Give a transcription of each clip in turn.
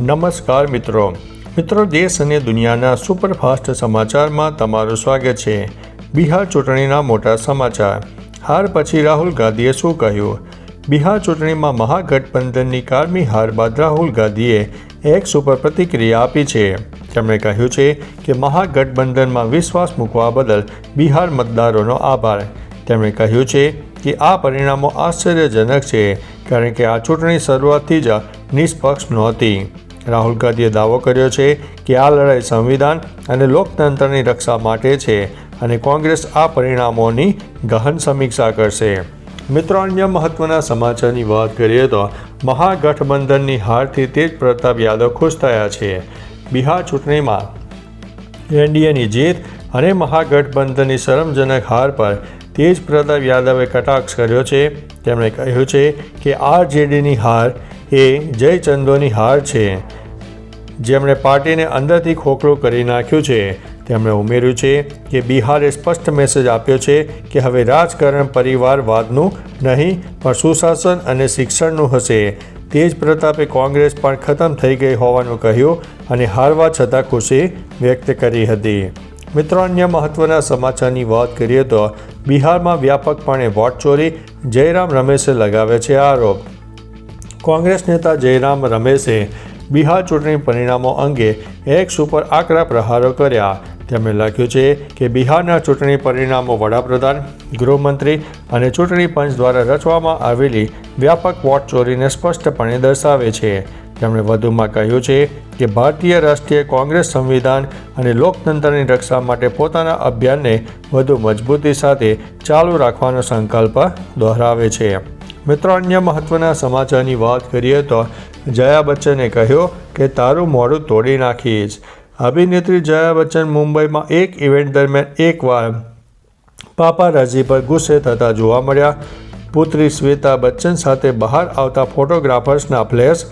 નમસ્કાર મિત્રો. મિત્રો, દેશ અને દુનિયાના સુપરફાસ્ટ સમાચારમાં તમારું સ્વાગત છે. બિહાર ચૂંટણીના મોટા સમાચાર. હાર પછી રાહુલ ગાંધીએ શું કહ્યું? બિહાર ચૂંટણીમાં મહાગઠબંધનની કારમી હાર બાદ રાહુલ ગાંધીએ એક સુપર પ્રતિક્રિયા આપી છે. તેમણે કહ્યું છે કે મહાગઠબંધનમાં વિશ્વાસ મૂકવા બદલ બિહાર મતદારોનો આભાર. તેમણે કહ્યું છે કે આ પરિણામો આશ્ચર્યજનક છે, કારણ કે આ ચૂંટણી શરૂઆતથી જ નિષ્પક્ષ નહોતી. રાહુલ ગાંધીએ દાવો કર્યો છે કે આ લડાઈ સંવિધાન અને લોકતંત્રની રક્ષા માટે છે અને કોંગ્રેસ આ પરિણામોની ગહન સમીક્ષા કરશે. મિત્રો, અન્ય મહત્વના સમાચારની વાત કરીએ તો મહાગઠબંધનની હારથી તેજ પ્રતાપ યાદવ ખુશ થયા છે. બિહાર ચૂંટણીમાં એનડીએની જીત અને મહાગઠબંધનની શરમજનક હાર પર તેજ પ્રતાપ યાદવે કટાક્ષ કર્યો છે. તેમણે કહ્યું છે કે આરજેડીની હાર એ જયચંદોની હાર છે. જેમણે પાર્ટીને અંદરથી ખોખલું કરી નાખ્યું છે. તેમણે ઉમેર્યું છે કે બિહારે સ્પષ્ટ મેસેજ આપ્યો છે કે હવે રાજકારણ પરિવારવાદનું નહીં, પણ સુશાસન અને શિક્ષણનું હશે. તેજ પ્રતાપે કોંગ્રેસ પણ ખતમ થઈ ગઈ હોવાનું કહ્યું અને હારવા છતાં ખુશી વ્યક્ત કરી હતી. મિત્રો, અન્ય મહત્વના સમાચારની વાત કરીએ તો બિહારમાં વ્યાપકપણે વોટ ચોરી જયરામ રમેશે લગાવે છે આરોપ. કોંગ્રેસ નેતા જયરામ રમેશે બિહાર ચૂંટણી પરિણામો અંગે એક સુપર આકરા પ્રહારો કર્યા. તેમણે લખ્યું છે કે બિહારના ચૂંટણી પરિણામો વડાપ્રધાન, ગૃહમંત્રી અને ચૂંટણી પંચ દ્વારા રચવામાં આવેલી વ્યાપક વોટ ચોરીને સ્પષ્ટપણે દર્શાવે છે. તેમણે વધુમાં કહ્યું છે કે ભારતીય રાષ્ટ્રીય કોંગ્રેસ સંવિધાન અને લોકતંત્રની રક્ષા માટે પોતાના અભિયાનને વધુ મજબૂતી સાથે ચાલુ રાખવાનો સંકલ્પ દોહરાવે છે. મિત્રો, અન્ય મહત્વના સમાચારની વાત કરીએ તો જયા બચ્ચને કહ્યું કે તારું મોડું તોડી નાખીશ. અભિનેત્રી જયા બચ્ચન મુંબઈમાં એક ઇવેન્ટ દરમિયાન એકવાર પાપારાજી પર ગુસ્સે થતા જોવા મળ્યા. પુત્રી શ્વેતા બચ્ચન સાથે બહાર આવતા ફોટોગ્રાફર્સના ફ્લેશ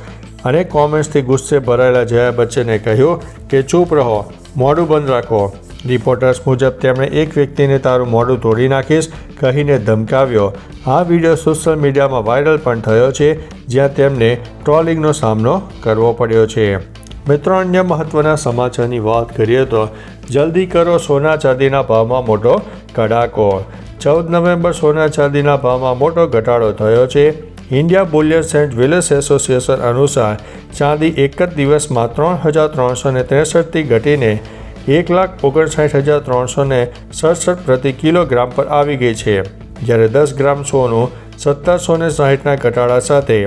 અને કોમેન્ટ્સથી ગુસ્સે ભરાયેલા જયા બચ્ચને કહ્યું કે, ચૂપ રહો મોડું બંધ રાખો. રિપોર્ટર્સ મુજબ તેમણે એક વ્યક્તિને તારું મોઢું તોડી નાખીશ, કહીને ધમકાવ્યો. આ વીડિયો સોશિયલ મીડિયામાં વાયરલ પણ થયો છે, જ્યાં તેમને ટ્રોલિંગનો સામનો કરવો પડ્યો છે. મિત્રો, અન્ય મહત્વના સમાચારની વાત કરીએ તો, જલ્દી કરો સોના ચાંદીના ભાવમાં મોટો કડાકો. ચૌદ નવેમ્બર સોના ચાંદીના ભાવમાં મોટો ઘટાડો થયો છે. ઇન્ડિયા બુલિયન એન્ડ વિલેસ એસોસિએશન અનુસાર, ચાંદી એક જ દિવસમાં ત્રણ હજાર ત્રણસો ત્રેસઠથી ઘટીને એક લાખ ઓગણસાઠ હજાર ત્રણસો ને સડસઠ પ્રતિ કિલોગ્રામ પર આવી ગઈ છે, જ્યારે દસ ગ્રામ સોનું સત્તરસો ને સાહીઠના ઘટાડા સાથે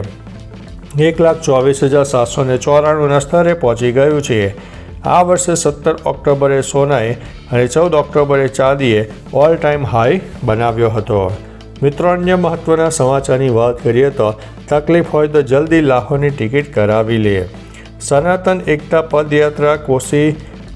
એક લાખ ચોવીસ હજાર સાતસો ને ચોરાણુંના સ્તરે પહોંચી ગયું છે. આ વર્ષે સત્તર ઓક્ટોબરે સોનાએ અને ચૌદ ઓક્ટોબરે ચાંદીએ ઓલ ટાઈમ હાઈ બનાવ્યો હતો. મિત્રો, અન્ય મહત્ત્વના સમાચારની વાત કરીએ તો તકલીફ હોય તો જલ્દી લાહોની ટિકિટ કરાવી લે. સનાતન એકતા પદયાત્રા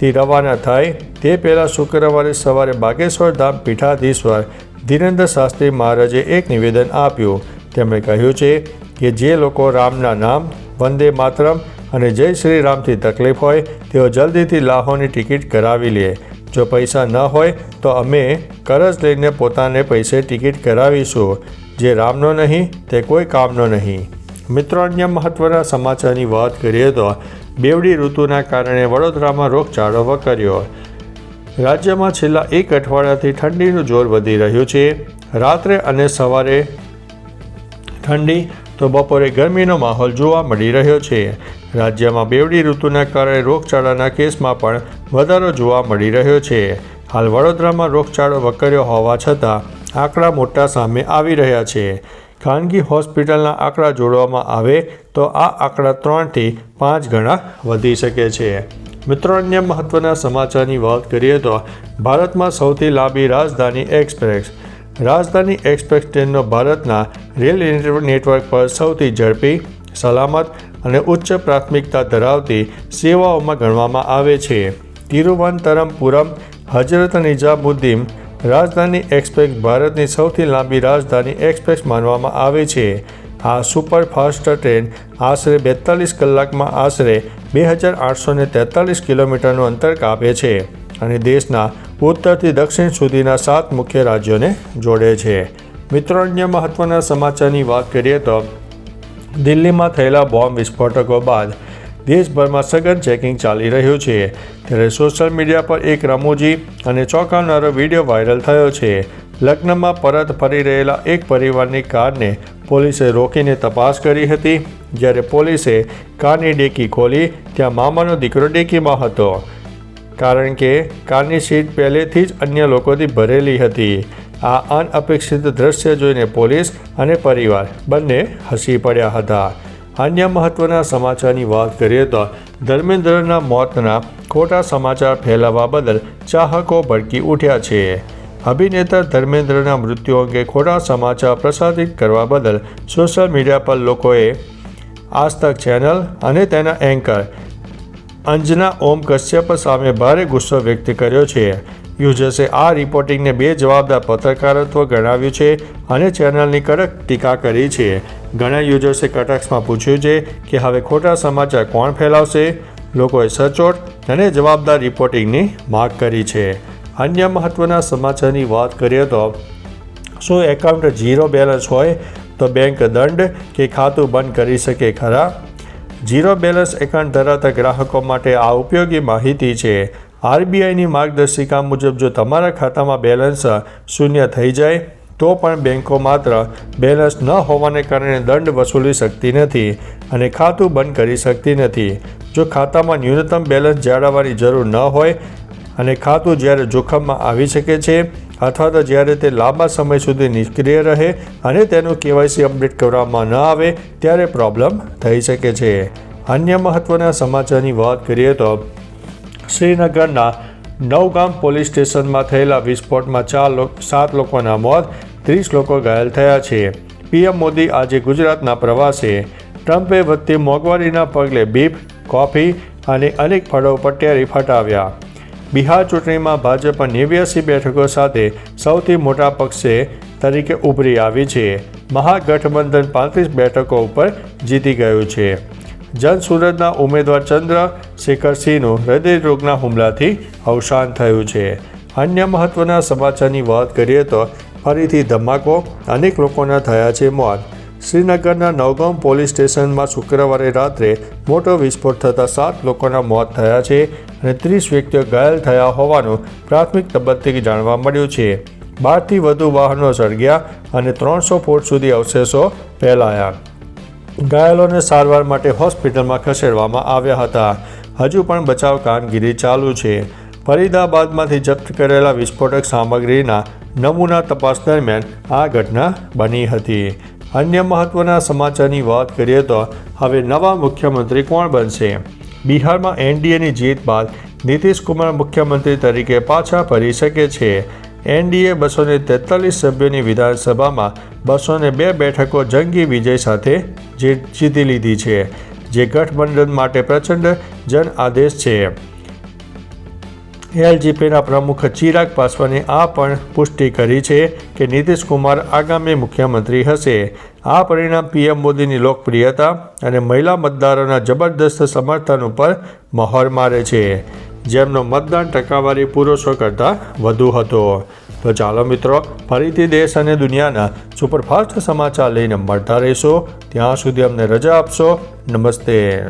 કોશીથી રવાના થાય તે પહેલાં શુક્રવારે સવારે બાગેશ્વર ધામ પીઠાધીશ્વર ધીરેન્દ્ર શાસ્ત્રી મહારાજે એક નિવેદન આપ્યું. તેમણે કહ્યું છે કે જે લોકો રામના નામ, વંદે માતરમ અને જય શ્રી રામથી તકલીફ હોય, તેઓ જલ્દીથી લાહોની ટિકિટ કરાવી લે. જો પૈસા ન હોય, તો અમે કરજ લઈને પોતાને પૈસે ટિકિટ કરાવીશું. જે રામનો નહીં, તે કોઈ કામનો નહીં. મિત્રો અન્ય મહત્ત્વના સમાચારની વાત કરીએ તો બેવડી ઋતુના કારણે વડોદરામાં રોગચાળો વકર્યો. રાજ્યમાં છેલ્લા એક અઠવાડિયાથી ઠંડીનું જોર વધી રહ્યું છે. રાત્રે અને સવારે ઠંડી, તો બપોરે ગરમીનો માહોલ જોવા મળી રહ્યો છે. રાજ્યમાં બેવડી ઋતુના કારણે રોગચાળાના કેસમાં પણ વધારો જોવા મળી રહ્યો છે. હાલ વડોદરામાં રોગચાળો વકર્યો હોવા છતાં આંકડા મોટા સામે આવી રહ્યા છે. ખાનગી હોસ્પિટલના આંકડા જોડવામાં આવે તો આ આંકડા ત્રણથી પાંચ ગણા વધી શકે છે. મિત્રો, અન્ય મહત્ત્વના સમાચારની વાત કરીએ તો ભારતમાં સૌથી લાંબી રાજધાની એક્સપ્રેસ. રાજધાની એક્સપ્રેસ ટ્રેનનો ભારતના રેલ નેટવર્ક પર સૌથી ઝડપી, સલામત અને ઉચ્ચ પ્રાથમિકતા ધરાવતી સેવાઓમાં ગણવામાં આવે છે. તિરુવનંતરમપુરમ હજરત નિઝામુદ્દીન રાજધાની એક્સપ્રેસ ભારતની સૌથી લાંબી રાજધાની એક્સપ્રેસ માનવામાં આવે છે. આ સુપરફાસ્ટ ટ્રેન આશરે બેતાલીસ કલાકમાં આશરે બે હજાર આઠસો ને તેતાલીસ કિલોમીટરનું અંતર કાપે છે અને દેશના ઉત્તરથી દક્ષિણ સુધીના સાત મુખ્ય રાજ્યોને જોડે છે. મિત્રો, અન્ય મહત્ત્વના સમાચારની વાત કરીએ તો દિલ્હીમાં થયેલા બોમ્બ વિસ્ફોટકો બાદ દેશભરમાં સઘન ચેકિંગ ચાલી રહ્યું છે. ત્યારે સોશિયલ મીડિયા પર એક રમૂજી અને ચોંકાવનારો વીડિયો વાયરલ થયો છે. લગ્નમાં પરત ફરી રહેલા એક પરિવારની કારને પોલીસે રોકીને તપાસ કરી હતી. જ્યારે પોલીસે કારની ડેકી ખોલી, ત્યાં મામાનો દીકરો ડેકીમાં હતો. કારણ કે કારની સીટ પહેલેથી જ અન્ય લોકોથી ભરેલી હતી. આ અનઅપેક્ષિત દ્રશ્ય જોઈને પોલીસ અને પરિવાર બંને હસી પડ્યા હતા. અન્ય મહત્વના સમાચારની વાત કરીએ તો ધર્મેન્દ્રના મોતના ખોટા સમાચાર ફેલાવવા બદલ ચાહકો ભડકી ઉઠ્યા છે. અભિનેતા ધર્મેન્દ્રના મૃત્યુ અંગે ખોટા સમાચાર પ્રસારિત કરવા બદલ સોશિયલ મીડિયા પર લોકોએ આજતક ચેનલ અને તેના એન્કર અંજના ઓમ કશ્યપ સામે ભારે ગુસ્સો વ્યક્ત કર્યો છે. યુઝર્સે આ રિપોર્ટિંગને બે જવાબદાર પત્રકારત્વ ગણાવ્યું છે અને ચેનલની કડક ટીકા કરી છે. ઘણા યુઝર્સે કટાક્ષમાં પૂછ્યું છે કે હવે ખોટા સમાચાર કોણ ફેલાવશે? લોકોએ સચોટ અને જવાબદાર રિપોર્ટિંગની માગ કરી છે. અન્ય મહત્વના સમાચારની વાત કરીએ તો, શું એકાઉન્ટ ઝીરો બેલેન્સ હોય તો બેંક દંડ કે ખાતું બંધ કરી શકે ખરા? ઝીરો બેલેન્સ એકાઉન્ટ ધરાવતા ગ્રાહકો માટે આ ઉપયોગી માહિતી છે. આરબીઆઈની માર્ગદર્શિકા મુજબ જો તમારા ખાતામાં બેલેન્સ શૂન્ય થઈ જાય તો પણ બેંકો માત્ર બેલેન્સ ન હોવાને કારણે દંડ વસૂલી શકતી નથી અને ખાતું બંધ કરી શકતી નથી. જો ખાતામાં ન્યૂનતમ બેલેન્સ જાળવવાની જરૂર ન હોય અને ખાતું જ્યારે જોખમમાં આવી શકે છે, અથવા તો જ્યારે તે લાંબા સમય સુધી નિષ્ક્રિય રહે અને તેનું કેવાયસી અપડેટ કરવામાં ન આવે, ત્યારે પ્રોબ્લેમ થઈ શકે છે. અન્ય મહત્ત્વના સમાચારની વાત કરીએ તો, શ્રીનગરના નવગામ પોલીસ સ્ટેશનમાં થયેલા વિસ્ફોટમાં ચાર સાત લોકોના મોત ત્રીસ લોકો ઘાયલ થયા છે. પીએમ મોદી આજે ગુજરાતના પ્રવાસે. ટ્રમ્પે વધતી મોંઘવારીના પગલે બીફ, કોફી અને અનેક ફળો પર ફટાવ્યા. બિહાર ચૂંટણીમાં ભાજપ નેવ્યાસી બેઠકો સાથે સૌથી મોટા પક્ષે તરીકે ઉભરી આવી છે. મહાગઠબંધન પાંત્રીસ બેઠકો ઉપર જીતી ગયું છે. જન સુરતના ઉમેદવાર ચંદ્ર શેખરસિંહનું હૃદયરોગના હુમલાથી અવસાન થયું છે. અન્ય મહત્વના સમાચારની વાત કરીએ તો ફરીથી ધમાકો અનેક લોકોના થયા છે મોત. શ્રીનગરના નવગામ પોલીસ સ્ટેશનમાં શુક્રવારે રાત્રે મોટો વિસ્ફોટ થતાં સાત લોકોના મોત થયા છે અને ત્રીસ વ્યક્તિઓ ઘાયલ થયા હોવાનું પ્રાથમિક તબક્કે જાણવા મળ્યું છે. બારથી વધુ વાહનો સળગ્યા અને ત્રણસો ફૂટ સુધી અવશેષો ફેલાયા. ઘાયલોને સારવાર માટે હોસ્પિટલમાં ખસેડવામાં આવ્યા હતા. હજુ પણ બચાવ કામગીરી ચાલુ છે. ફરીદાબાદમાંથી જપ્ત કરેલા વિસ્ફોટક સામગ્રીના નમૂના તપાસ દરમિયાન આ ઘટના બની હતી. અન્ય મહત્વના સમાચારની વાત કરીએ તો હવે નવા મુખ્યમંત્રી કોણ બનશે? બિહારમાં એનડીએની જીત બાદ નીતિશ કુમાર મુખ્યમંત્રી તરીકે પાછા ફરી શકે છે. એનડીએ બસો ને તેતાલીસ સભ્યોની વિધાનસભામાં બસો ને બે બેઠકો જંગી વિજય સાથે જીતી લીધી છે, જે ગઠબંધન માટે પ્રચંડ જન આદેશ છે. એલજીપીના પ્રમુખ ચિરાગ પાસવાને આ પણ પુષ્ટિ કરી છે કે નીતિશ કુમાર આગામી મુખ્યમંત્રી હશે. આ પરિણામ પીએમ મોદીની લોકપ્રિયતા અને મહિલા મતદારોના જબરદસ્ત સમર્થન ઉપર મહોર મારે છે. જેમનો મતદાન ટકાવારી પુરુષો કરતાં વધુ હતો. તો ચાલો મિત્રો, ફરીથી દેશ અને દુનિયાના સુપરફાસ્ટ સમાચાર લઈને મળતા રહીશો. ત્યાં સુધી અમને રજા આપશો. નમસ્તે.